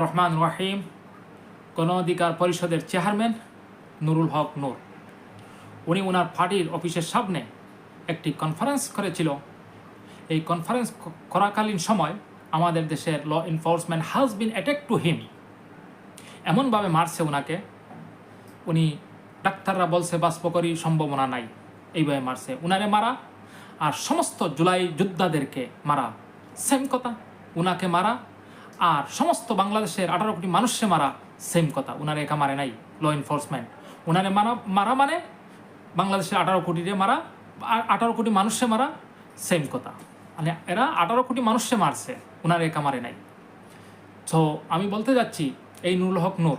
রহমান রাহিম গণ অধিকার পরিষদের চেয়ারম্যান নুরুল হক নূর। উনি ওনার পার্টির অফিসের সামনে একটি কনফারেন্স করেছিল। এই কনফারেন্স করাকালীন সময় আমাদের দেশের ল এনফোর্সমেন্ট হাজ বিন অ্যাটাক টু হিম এমনভাবে মারছে ওনাকে উনি ডাক্তাররা বলছে, বাষ্পকরী সম্ভাবনা নাই। এইভাবে মারছে। উনারে মারা আর সমস্ত জুলাই যোদ্ধাদেরকে মারা। সেম কথা। উনাকে মারা আর সমস্ত বাংলাদেশের আঠারো কোটি মানুষে মারা সেম কথা। উনারে একা মারে নাই ল এনফোর্সমেন্ট উনারে মারা মারা মানে বাংলাদেশের আঠারো কোটিরে মারা আঠারো কোটি মানুষে মারা সেম কথা। মানে এরা আঠারো কোটি মানুষে মারছে, উনারে একা মারে নাই। তো আমি বলতে যাচ্ছি, এই নুরুল হক নূর,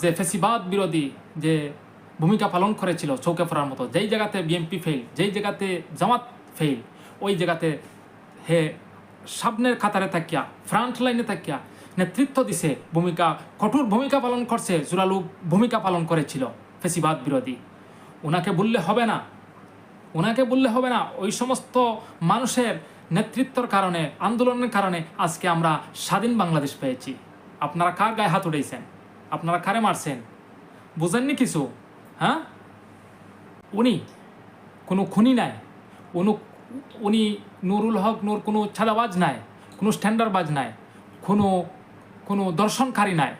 যে ফেসিবাদ বিরোধী যে ভূমিকা পালন করেছিল চৌকে ফেরার মতো, যেই জায়গাতে বিএমপি ফেল যেই জায়গাতে জামাত ফেল ওই জায়গাতে হে সামনের কাতারে থাকিয়া ফ্রন্ট লাইনে থাকিয়া নেতৃত্ব দিছে ভূমিকা, কঠোর ভূমিকা পালন করছে জোরালু ভূমিকা পালন করেছিল ফেসিবাদ বিরোধী। ওনাকে বললে হবে না। ওনাকে বললে হবে না, ওই সমস্ত মানুষের নেতৃত্বর কারণে, আন্দোলনের কারণে আজকে আমরা স্বাধীন বাংলাদেশ পেয়েছি। আপনারা কার গায়ে হাত উঠেছেন আপনারা কারে মারছেন? বুঝেননি কিছু? হ্যাঁ? উনি? কোনো খুনি নাই। উনি উনি নুরুল হক নূর কোনো ছাদাবাজ নাই, কোনো স্ট্যান্ডার্ডবাজ নাই, কোনো কোনো দর্শনকারী নাই।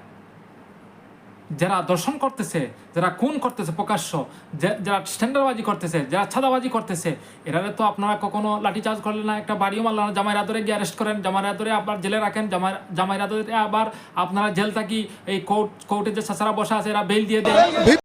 যারা দর্শন করতেছে, যারা খুন করতেছে প্রকাশ্য যারা স্ট্যান্ডার্ডবাজি করতেছে, যারা ছাদাবাজি করতেছে এরা তো আপনারা কখনো লাঠিচার্জ করলেন না একটা বাড়িও মারলেন না, জামাইরা ধরে গিয়ে অ্যারেস্ট করেন, জামাইরা ধরে আবার জেলে রাখেন, জামাই, জামাইরা ধরে আবার আপনারা জেল থাকি এই কোর্ট কোর্টে যে সাসারা বসা আছে, এরা বেল দিয়ে দেয়